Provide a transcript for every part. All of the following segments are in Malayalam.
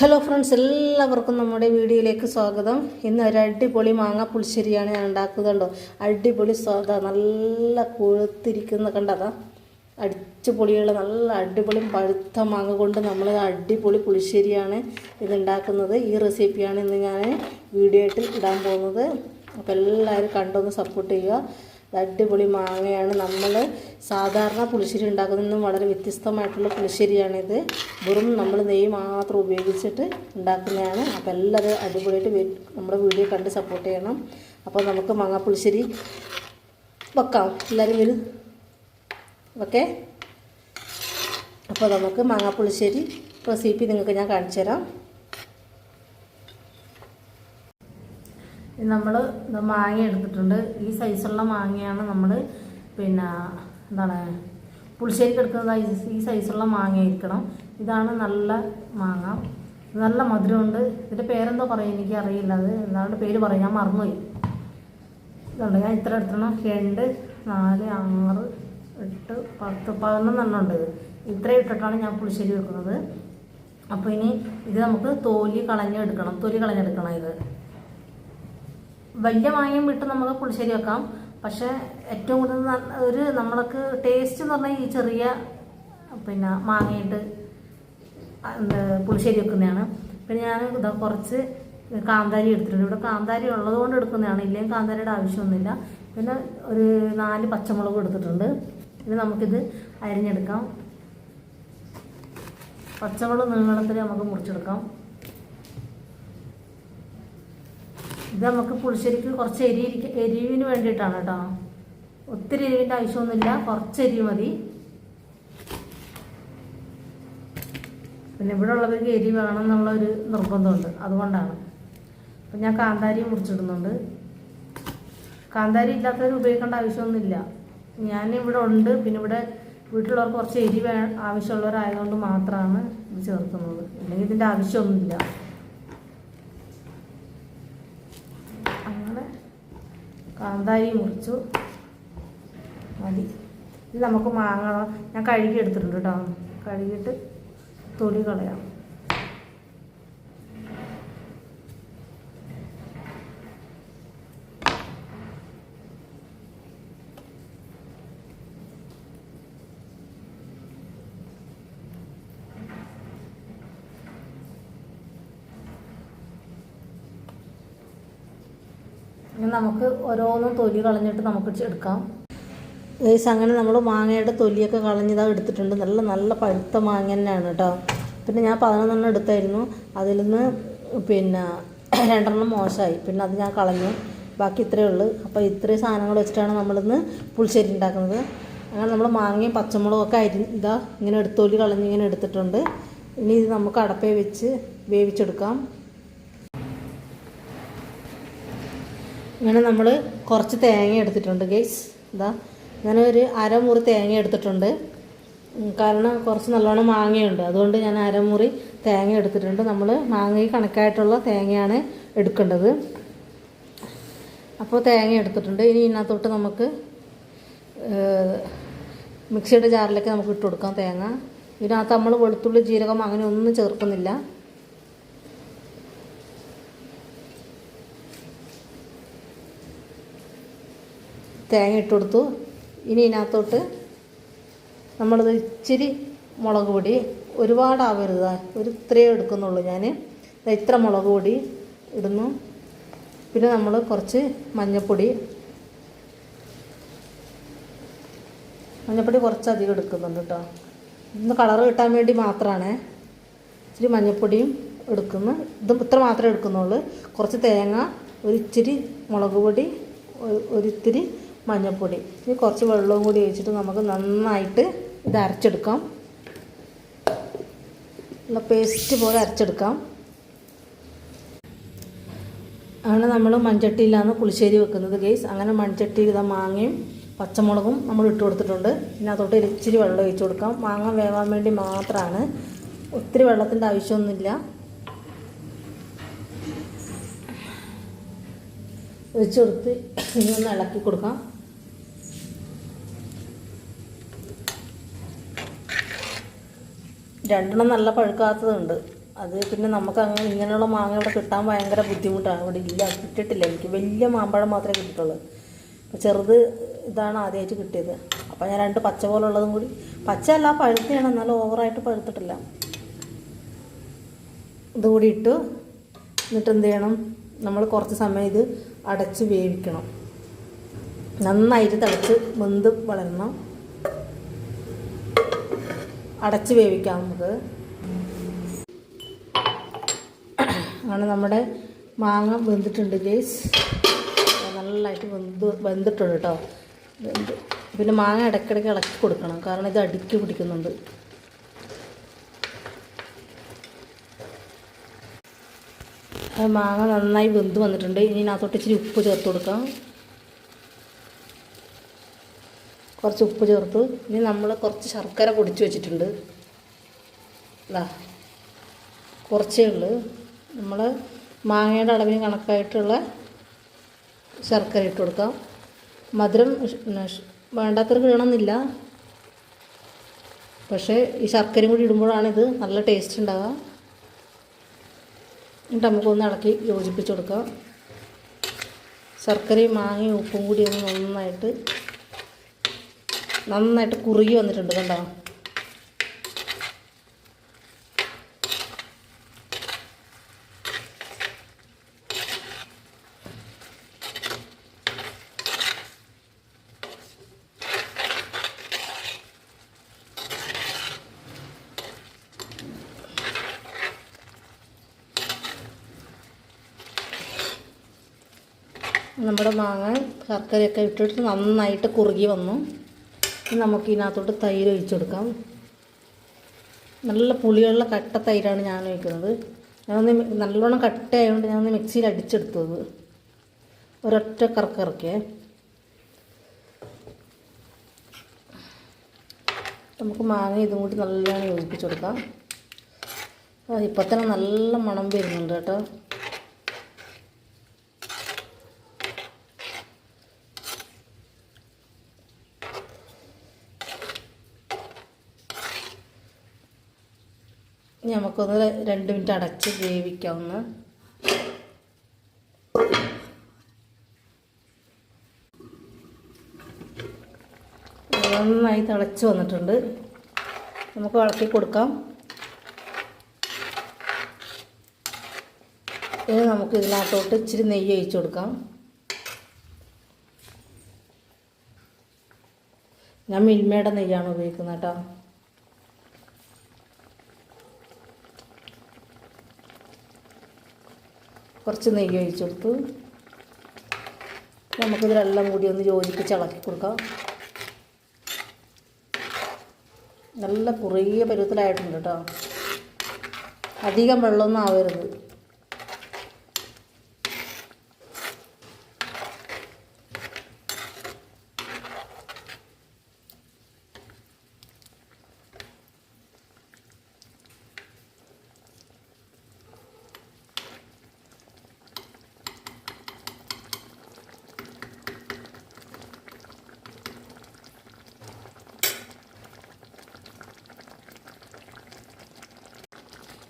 ഹലോ ഫ്രണ്ട്സ് എല്ലാവർക്കും നമ്മുടെ വീഡിയോയിലേക്ക് സ്വാഗതം. ഇന്ന് ഒരു അടിപൊളി മാങ്ങ പുളിശ്ശേരിയാണ് ഞാൻ ഉണ്ടാക്കുന്നുണ്ടോ അടിപൊളി സ്വാദ. നല്ല കൊഴുത്തിരിക്കുന്ന കണ്ടതാ അടിച്ചുപൊളിയുള്ള നല്ല അടിപൊളി പഴുത്ത മാങ്ങ കൊണ്ട് നമ്മൾ അടിപൊളി പുളിശ്ശേരിയാണ് ഇത് ഉണ്ടാക്കുന്നത്. ഈ റെസിപ്പിയാണ് ഇന്ന് ഞാൻ വീഡിയോ ആയിട്ട് ഇടാൻ പോകുന്നത്. അപ്പോൾ എല്ലാവരും കണ്ടൊന്ന് സപ്പോർട്ട് ചെയ്യുക. അടിപൊളി മാങ്ങയാണ്. നമ്മൾ സാധാരണ പുളിശ്ശേരി ഉണ്ടാക്കുന്നതിൽ നിന്നും വളരെ വ്യത്യസ്തമായിട്ടുള്ള പുളിശ്ശേരിയാണിത്. വെറും നമ്മൾ നെയ്യ് മാത്രം ഉപയോഗിച്ചിട്ട് ഉണ്ടാക്കുന്നതാണ്. അപ്പോൾ എല്ലാവരും അടിപൊളിയായിട്ട് നമ്മുടെ വീഡിയോ കണ്ട് സപ്പോർട്ട് ചെയ്യണം. അപ്പോൾ നമുക്ക് മാങ്ങ പുളിശ്ശേരി വെക്കാം. എല്ലാവരും വരും. ഓക്കെ? അപ്പോൾ നമുക്ക് മാങ്ങാപ്പുളിശ്ശേരി റെസിപ്പി നിങ്ങൾക്ക് ഞാൻ കാണിച്ചു തരാം നമ്മൾ മാങ്ങ എടുത്തിട്ടുണ്ട്. ഈ സൈസുള്ള മാങ്ങയാണ് നമ്മൾ പിന്നെ എന്താണ് പുളിശ്ശേരിക്ക് എടുക്കുന്നത് ഈ- സൈസുള്ള മാങ്ങ ഇരിക്കണം ഇതാണ് നല്ല മാങ്ങ. നല്ല മധുരമുണ്ട്. ഇതിന്റെ പേരെന്തോ പറയും എനിക്ക് അറിയില്ല അത് എന്താണ് പേര് പറയും. ഞാൻ മറന്നുപോയി. ഇതുണ്ട്. ഞാൻ ഇത്ര എടുത്തണം രണ്ട് നാല് ആറ് എട്ട് പത്ത് പതിനൊന്നെണ്ണം ഉണ്ട് ഇത്. ഇത്രയും ഇട്ടിട്ടാണ് ഞാൻ പുളിശ്ശേരി വെക്കുന്നത്. അപ്പോൾ ഇനി ഇത് നമുക്ക് തോലി കളഞ്ഞെടുക്കണം. തൊലി കളഞ്ഞെടുക്കണം ഇത്. വലിയ മാങ്ങയും വിട്ട് നമുക്ക് പുളിശ്ശേരി വെക്കാം. പക്ഷെ ഏറ്റവും കൂടുതൽ ഒരു നമ്മൾക്ക് ടേസ്റ്റ് എന്ന് പറഞ്ഞാൽ ഈ ചെറിയ പിന്നെ മാങ്ങയിട്ട് പുളിശ്ശേരി വെക്കുന്നതാണ്. പിന്നെ ഞാൻ ഇതാ കുറച്ച് കാന്താരി എടുത്തിട്ടുണ്ട്. ഇവിടെ കാന്താരി ഉള്ളത് കൊണ്ട് എടുക്കുന്നതാണ്. ഇല്ലെങ്കിൽ കാന്താരിയുടെ ആവശ്യമൊന്നുമില്ല. പിന്നെ ഒരു നാല് പച്ചമുളക് എടുത്തിട്ടുണ്ട്. ഇനി നമുക്കിത് അരിഞ്ഞെടുക്കാം. പച്ചമുളക് നീളത്തിൽ നമുക്ക് മുറിച്ചെടുക്കാം. ഇത് നമുക്ക് പുളിശ്ശേരിക്ക് കുറച്ച് എരി എരിവിന് വേണ്ടിയിട്ടാണ് കേട്ടോ. ഒത്തിരി എരിവിന്റെ ആവശ്യമൊന്നുമില്ല. കുറച്ച് എരി മതി. പിന്നെ ഇവിടെ ഉള്ളവർക്ക് എരി വേണം എന്നുള്ള ഒരു നിർബന്ധമുണ്ട്. അതുകൊണ്ടാണ്. അപ്പം ഞാൻ കാന്താരി മുറിച്ചിടുന്നുണ്ട്. കാന്താരി ഇല്ലാത്തവർ ഉപയോഗിക്കേണ്ട ആവശ്യമൊന്നുമില്ല. ഞാൻ ഇവിടെ ഉണ്ട്. പിന്നെ ഇവിടെ വീട്ടിലുള്ളവർക്ക് കുറച്ച് എരി വേ ആവശ്യമുള്ളവരായതുകൊണ്ട് മാത്രമാണ് ഇത് ചേർക്കുന്നത്. അല്ലെങ്കിൽ ഇതിന്റെ ആവശ്യമൊന്നുമില്ല അങ്ങനെ കാന്താരി മുറിച്ചു. മതി. ഇത് നമുക്ക് മാങ്ങ ഞാൻ കഴുകി എടുത്തിട്ടുണ്ട് കേട്ടോ. കഴുകിയിട്ട് തൊലി കളയാം ഇനി നമുക്ക് ഓരോന്നും തൊലി കളഞ്ഞിട്ട് നമുക്ക് എടുക്കാം. ഗൈസ് അങ്ങനെ നമ്മൾ മാങ്ങയുടെ തൊലിയൊക്കെ കളഞ്ഞതാ എടുത്തിട്ടുണ്ട്. നല്ല നല്ല പഴുത്ത മാങ്ങ തന്നെയാണ് കേട്ടോ. പിന്നെ ഞാൻ പതിനൊന്നെണ്ണം എടുത്തായിരുന്നു. അതിൽ നിന്ന് പിന്നെ രണ്ടെണ്ണം മോശമായി. പിന്നെ അത് ഞാൻ കളഞ്ഞു. ബാക്കി ഇത്രയേ ഉള്ളൂ. അപ്പോൾ ഇത്രയും സാധനങ്ങൾ വെച്ചിട്ടാണ് നമ്മളിന്ന് പുളിശ്ശേരി ഉണ്ടാക്കുന്നത്. അങ്ങനെ നമ്മൾ മാങ്ങയും പച്ചമുളകും ഒക്കെ അരി ഇതാ ഇങ്ങനെ എടുത്തോലി കളഞ്ഞ് ഇങ്ങനെ എടുത്തിട്ടുണ്ട്. ഇനി ഇത് നമുക്ക് അടപ്പേ വെച്ച് വേവിച്ചെടുക്കാം. ഇങ്ങനെ നമ്മൾ കുറച്ച് തേങ്ങ എടുത്തിട്ടുണ്ട് ഗൈസ് ഇതാ ഒരു അരമുറി തേങ്ങ എടുത്തിട്ടുണ്ട്. കാരണം കുറച്ച് നല്ലോണം മാങ്ങയുണ്ട്. അതുകൊണ്ട് ഞാൻ അരമുറി തേങ്ങ എടുത്തിട്ടുണ്ട്. നമ്മൾ മാങ്ങയ്ക്ക് കണക്കായിട്ടുള്ള തേങ്ങയാണ് എടുക്കേണ്ടത്. അപ്പോൾ തേങ്ങ എടുത്തിട്ടുണ്ട്. ഇനി ഇതിനകത്തോട്ട് നമുക്ക് മിക്സിയുടെ ജാറിലേക്ക് നമുക്ക് ഇട്ട് കൊടുക്കാം തേങ്ങ. ഇതിനകത്ത് നമ്മൾ വെളുത്തുള്ളി ജീരകം അങ്ങനെ ഒന്നും ചേർക്കുന്നില്ല. തേങ്ങ ഇട്ട് കൊടുത്തു. ഇനി ഇതിനകത്തോട്ട് നമ്മളത് ഇച്ചിരി മുളക് പൊടി ഒരുപാടാവരുത്. ഒരു ഇത്രയേ എടുക്കുന്നുള്ളൂ ഞാൻ ഇത്ര മുളക് പൊടി ഇടുന്നു. പിന്നെ നമ്മൾ കുറച്ച് മഞ്ഞൾപ്പൊടി മഞ്ഞൾപ്പൊടി കുറച്ചധികം എടുക്കുന്നുണ്ട് കേട്ടോ ഇന്ന് കളറ് കിട്ടാൻ വേണ്ടി മാത്രമാണ് ഇച്ചിരി മഞ്ഞൾപ്പൊടിയും എടുക്കുന്നു. ഇതും ഇത്ര മാത്രമേ എടുക്കുന്നുള്ളൂ. കുറച്ച് തേങ്ങ ഒരു ഇച്ചിരി മുളക് പൊടി ഒരു- ഒരിത്തിരി മഞ്ഞൾപ്പൊടി ഇനി കുറച്ച് വെള്ളവും കൂടി ഒഴിച്ചിട്ട് നമുക്ക് നന്നായിട്ട് ഇത് അരച്ചെടുക്കാം. നല്ല പേസ്റ്റ് പോലെ അരച്ചെടുക്കാം. അങ്ങനെ നമ്മൾ മൺചട്ടിയിലാണ് പുളിശ്ശേരി വെക്കുന്നത് ഗെയ്സ് അങ്ങനെ മൺചട്ടിയിൽ ഇതാ മാങ്ങയും പച്ചമുളകും നമ്മൾ ഇട്ട് കൊടുത്തിട്ടുണ്ട്. പിന്നെ അതോട്ട് ഇച്ചിരി വെള്ളം ഒഴിച്ച് കൊടുക്കാം. മാങ്ങ വേവാൻ വേണ്ടി മാത്രമാണ് ഒത്തിരി വെള്ളത്തിന്റെ ആവശ്യമൊന്നുമില്ല. ഒഴിച്ച് കൊടുത്ത് ഇനി ഒന്ന് ഇളക്കി കൊടുക്കാം. രണ്ടെണ്ണം നല്ല പഴുക്കാത്തതുണ്ട്. അത് പിന്നെ നമുക്ക് അങ്ങനെ ഇങ്ങനെയുള്ള മാങ്ങ ഇവിടെ കിട്ടാൻ ഭയങ്കര ബുദ്ധിമുട്ടാണ് ഇവിടെ ഇല്ല കിട്ടിയിട്ടില്ല. എനിക്ക് വലിയ മാമ്പഴം മാത്രമേ കിട്ടിയിട്ടുള്ളൂ. ചെറുത് ഇതാണ് ആദ്യമായിട്ട് കിട്ടിയത്. അപ്പോൾ ഞാൻ രണ്ട് പച്ച പോലുള്ളതും കൂടി. പച്ച അല്ല പഴുത്തയാണ്. എന്നാലും ഓവറായിട്ട് പഴുത്തിട്ടില്ല. ഇതുകൂടി ഇട്ടു. എന്നിട്ട് എന്ത് ചെയ്യണം? നമ്മൾ കുറച്ച് സമയം ഇത് അടച്ച് വേവിക്കണം. നന്നായിട്ട് തിളച്ച് വെന്ത് വളരണം. അടച്ച് വേവിക്കാം നമുക്ക്. ആണ് നമ്മുടെ മാങ്ങ വെന്തിട്ടുണ്ട് ഗേസ് നല്ലതായിട്ട് വെന്ത് വെന്തിട്ടുണ്ട് കേട്ടോ വെന്ത്. പിന്നെ മാങ്ങ ഇടയ്ക്കിടയ്ക്ക് ഇളക്കി കൊടുക്കണം കാരണം ഇത് അടുക്കി പിടിക്കുന്നുണ്ട്. മാങ്ങ നന്നായി വെന്ത് വന്നിട്ടുണ്ട്. ഇനി അതിനകത്തോട്ട് ഇച്ചിരി ഉപ്പ് ചേർത്ത് കൊടുക്കാം. കുറച്ച് ഉപ്പ് ചേർത്തു. ഇനി നമ്മൾ കുറച്ച് ശർക്കര പൊടിച്ച് വെച്ചിട്ടുണ്ട്. ഇതാ കുറച്ചേ ഉള്ളൂ. നമ്മൾ മാങ്ങയുടെ അളവിന് കണക്കായിട്ടുള്ള ശർക്കര ഇട്ട് കൊടുക്കാം. മധുരം വേണ്ടാത്തവർക്ക് വേണമെന്നില്ല. പക്ഷേ ഈ ശർക്കരയും കൂടി ഇടുമ്പോഴാണിത് നല്ല ടേസ്റ്റ് ഉണ്ടാവുക. എന്നിട്ട് നമുക്കൊന്ന് ഇളക്കി യോജിപ്പിച്ച് കൊടുക്കാം. ശർക്കരയും മാങ്ങയും ഉപ്പും കൂടി ഒന്ന് നന്നായിട്ട് നന്നായിട്ട് കുറുകി വന്നിട്ടുണ്ട് കണ്ടോ? നമ്മുടെ മാങ്ങ ശർക്കരയൊക്കെ ഇട്ടിട്ട് നന്നായിട്ട് കുറുകി വന്നു. നമുക്ക് ഇതിനകത്തോട്ട് തൈര് ഒഴിച്ചു കൊടുക്കാം. നല്ല പുളിയുള്ള കട്ട തൈരാണ് ഞാൻ ഒഴിക്കുന്നത്. ഞാനൊന്ന് നല്ലോണം കട്ടയായതുകൊണ്ട് ഞാനൊന്ന് മിക്സിയിൽ അടിച്ചെടുത്തത്. ഒരൊറ്റ കറക്കിറക്കിയേ. നമുക്ക് മാങ്ങ ഇതും കൂടി നല്ലോണം യോജിപ്പിച്ച് കൊടുക്കാം. ആ ഇപ്പം തന്നെ നല്ല മണം വരുന്നുണ്ട് കേട്ടോ. നമുക്കൊന്ന് രണ്ട് മിനിറ്റ് അടച്ച് വേവിക്കാവുന്ന. നന്നായി തിളച്ച് വന്നിട്ടുണ്ട്. നമുക്ക് ഇളക്കി കൊടുക്കാം. ഇനി നമുക്ക് ഇതിനകത്തോട്ട് ഇച്ചിരി നെയ്യ് ഒഴിച്ചു കൊടുക്കാം. ഞാൻ മിൽമയുടെ നെയ്യാണ് ഉപയോഗിക്കുന്നത് കേട്ടോ. കുറച്ച് നെയ്യ് ഒഴിച്ച് നമുക്കിത് നമുക്കിതിലെല്ലാം കൂടി ഒന്ന് യോജിപ്പിച്ച് ഇളക്കി കൊടുക്കാം. നല്ല കുറിയ പരുവത്തിലായിട്ടുണ്ട് കേട്ടോ. അധികം വെള്ളമൊന്നും ആവരുത്.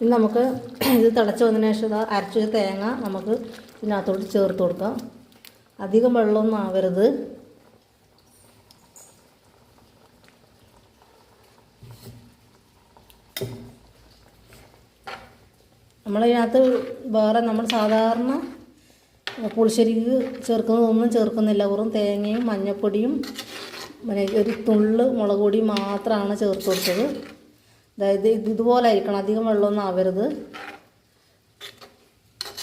ഇനി നമുക്ക് ഇത് തിളച്ച് വന്നതിന് ശേഷം അരച്ച തേങ്ങ നമുക്ക് ഇതിനകത്തോട്ട് ചേർത്ത് കൊടുക്കാം. അധികം വെള്ളമൊന്നും ആവരുത്. നമ്മളതിനകത്ത് വേറെ നമ്മൾ സാധാരണ പുളിശ്ശേരിക്ക് ചേർക്കുന്നതൊന്നും ചേർക്കുന്നില്ല. വെറും തേങ്ങയും മഞ്ഞൾപ്പൊടിയും പിന്നെ ഒരു തുള്ള് മുളക് പൊടിയും മാത്രമാണ് ചേർത്ത് കൊടുത്തത്. അതായത് ഇത് ഇതുപോലെ ആയിരിക്കണം. അധികം വെള്ളമൊന്നും ആവരുത്.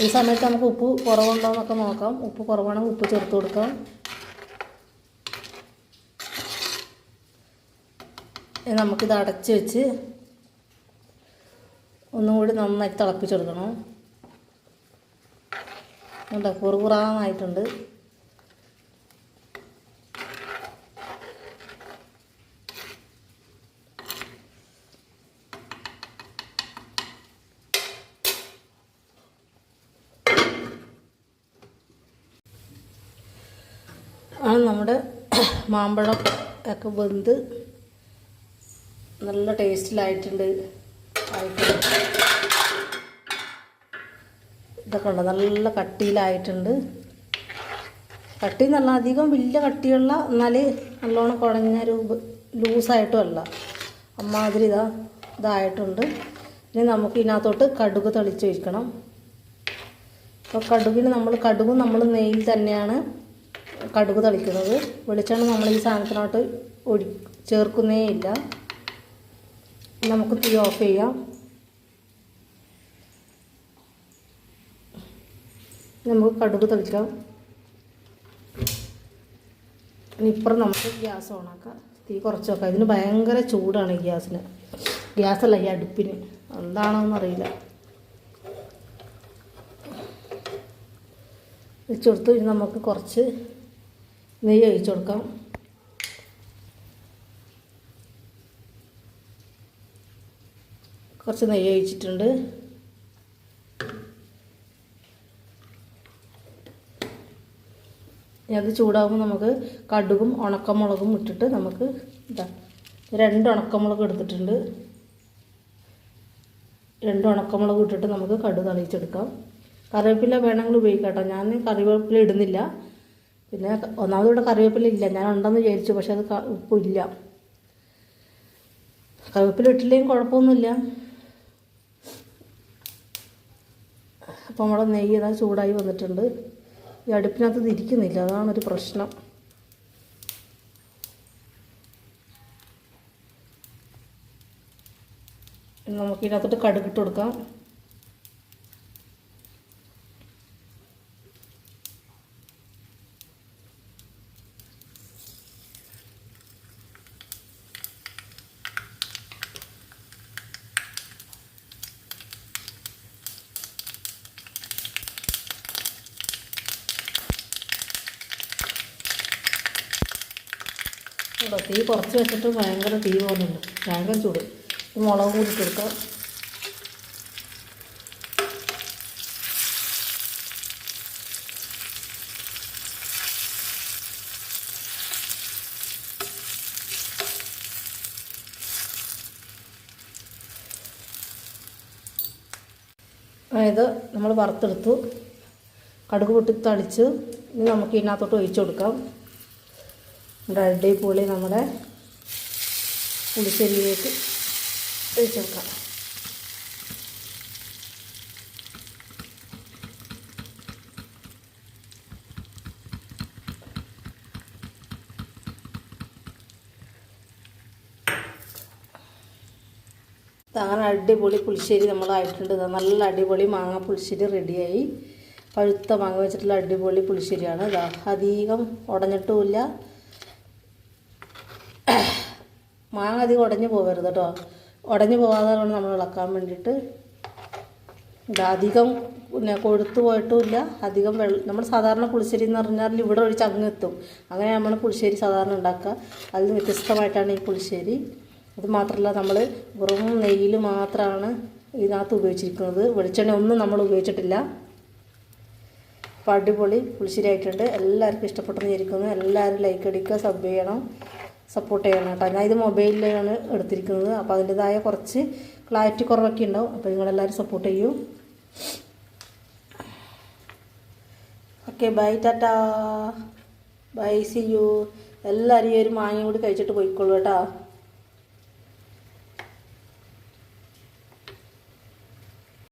ഈ സമയത്ത് നമുക്ക് ഉപ്പ് കുറവുണ്ടോ എന്നൊക്കെ നോക്കാം. ഉപ്പ് കുറവാണെങ്കിൽ ഉപ്പ് ചേർത്ത് കൊടുക്കാം. നമുക്കിത് അടച്ച് വെച്ച് ഒന്നും കൂടി നന്നായി തിളപ്പിച്ചെടുക്കണം. കണ്ടോ? കുറുകുറാന്നായിട്ടുണ്ട്. നമ്മുടെ മാമ്പഴം ഒക്കെ വെന്ത് നല്ല ടേസ്റ്റിലായിട്ടുണ്ട്. ഇതൊക്കെ ഉണ്ട്. നല്ല കട്ടിയിലായിട്ടുണ്ട്. കട്ടി നല്ല അധികം വലിയ കട്ടിയുള്ള എന്നാൽ നല്ലോണം കുഴഞ്ഞ രൂപ ലൂസായിട്ടും അല്ല. അമ്മാതിരി ഇതാ ഇതായിട്ടുണ്ട്. ഇനി നമുക്ക് ഇതിനകത്തോട്ട് കടുക് തെളിച്ച് വയ്ക്കണം അപ്പോൾ കടുകിന് നമ്മൾ കടുകും നമ്മൾ നെയ്യിൽ തന്നെയാണ് കടുക് തളിക്കുന്നത്. വെളിച്ചെണ്ണ നമ്മൾ ഈ സാധനത്തിനോട്ട് ഒഴി ചേർക്കുന്നേ ഇല്ല. നമുക്ക് തീ ഓഫ് ചെയ്യാം. നമുക്ക് കടുക് തളിക്കാം. ഇപ്പുറം നമുക്ക് ഗ്യാസ് ഓണാക്കാം. തീ കുറച്ച് വെക്കാം. ഇതിന് ഭയങ്കര ചൂടാണ് ഈ ഗ്യാസിന്. ഗ്യാസല്ല ഈ അടുപ്പിന്. എന്താണോന്ന് അറിയില്ല. വെച്ച് കൊടുത്ത് നമുക്ക് കുറച്ച് നെയ്യ് ഒഴിച്ചു കൊടുക്കാം. കുറച്ച് നെയ്യ് ഒഴിച്ചിട്ടുണ്ട്. അത് ചൂടാകുമ്പോൾ നമുക്ക് കടുകും ഉണക്കമുളകും ഇട്ടിട്ട് നമുക്ക് ഇതാ രണ്ട് ഉണക്കമുളക് എടുത്തിട്ടുണ്ട്. രണ്ട് ഉണക്കമുളക് ഇട്ടിട്ട് നമുക്ക് കടുക് തളിച്ചെടുക്കാം. കറിവേപ്പില വേണമെങ്കിൽ ഉപയോഗിക്കാം കേട്ടോ. ഞാൻ കറിവേപ്പില ഇടുന്നില്ല. പിന്നെ ഒന്നാമത് ഇവിടെ കറിവേപ്പില ഇല്ല. ഞാൻ ഉണ്ടെന്ന് വിചാരിച്ചു പക്ഷെ അത് ഉപ്പില്ല കറിവേപ്പില ഇട്ടില്ലെങ്കിൽ കുഴപ്പമൊന്നുമില്ല. അപ്പോൾ നമ്മുടെ നെയ്യ് ഇതാ ചൂടായി വന്നിട്ടുണ്ട്. ഈ അടുപ്പിനകത്ത് തിരിക്കുന്നില്ല അതാണൊരു പ്രശ്നം. നമുക്കിതിനകത്തോട്ട് കടുകിട്ട് കൊടുക്കാം. കേട്ടോ തീ കുറച്ച് വെച്ചിട്ട് ഭയങ്കര തീ പോകുന്നുണ്ട് ഭയങ്കര ചൂട്. മുളക് കൂടി കൊടുക്കാം. അതായത് നമ്മൾ വറുത്തെടുത്തു. കടുക് പൊട്ടി തളിച്ച് ഇനി നമുക്ക് ഇതിനകത്തോട്ട് ഒഴിച്ചു കൊടുക്കാം. നമ്മുടെ അടിപൊളി നമ്മുടെ പുളിശ്ശേരിയിലേക്ക് ഒഴിച്ചെടുക്കാം അങ്ങനെ അടിപൊളി പുളിശ്ശേരി നമ്മളായിട്ടുണ്ട് നല്ല അടിപൊളി മാങ്ങ പുളിശ്ശേരി റെഡിയായി. പഴുത്ത മാങ്ങ വെച്ചിട്ടുള്ള അടിപൊളി പുളിശ്ശേരിയാണ്. അധികം ഉടഞ്ഞിട്ടുമില്ല. മാങ്ങ അധികം ഉടഞ്ഞു പോകരുത് കേട്ടോ. ഉടഞ്ഞു പോകാതെ നമ്മൾ ഇളക്കാൻ വേണ്ടിയിട്ട്. ഇത് അധികം പിന്നെ കൊഴുത്തു പോയിട്ടുമില്ല. അധികം വെള്ളം നമ്മൾ സാധാരണ പുളിശ്ശേരി എന്ന് പറഞ്ഞാൽ ഇവിടെ ഒഴിച്ച് അങ്ങ് എത്തും. അങ്ങനെ നമ്മൾ പുളിശ്ശേരി സാധാരണ ഉണ്ടാക്കുക. അതിൽ വ്യത്യസ്തമായിട്ടാണ് ഈ പുളിശ്ശേരി. അത് മാത്രമല്ല നമ്മൾ വെറും നെയ്യിൽ മാത്രമാണ് ഇതിനകത്ത് ഉപയോഗിച്ചിരിക്കുന്നത്. വെളിച്ചെണ്ണ ഒന്നും നമ്മൾ ഉപയോഗിച്ചിട്ടില്ല. അപ്പോൾ അടിപൊളി പുളിശ്ശേരി ആയിട്ടുണ്ട്. എല്ലാവർക്കും ഇഷ്ടപ്പെട്ടെന്ന് വിചാരിക്കുന്നു. എല്ലാവരും ലൈക്ക് അടിക്കുക സബ് ചെയ്യണം. സപ്പോർട്ട് ചെയ്യണം കേട്ടോ. ഞാൻ ഇത് മൊബൈലിലാണ് എടുത്തിരിക്കുന്നത്. അപ്പോൾ അതിന്റെതായ കുറച്ച് ക്ലാരിറ്റി കുറവൊക്കെ ഉണ്ടാവും. അപ്പോൾ നിങ്ങളെല്ലാവരും സപ്പോർട്ട് ചെയ്യൂ. Okay bye tata. Bye see you എല്ലാവരും ഈ ഒരു മാങ്ങയും കൂടി കഴിച്ചിട്ട് പോയിക്കോളൂ കേട്ടോ.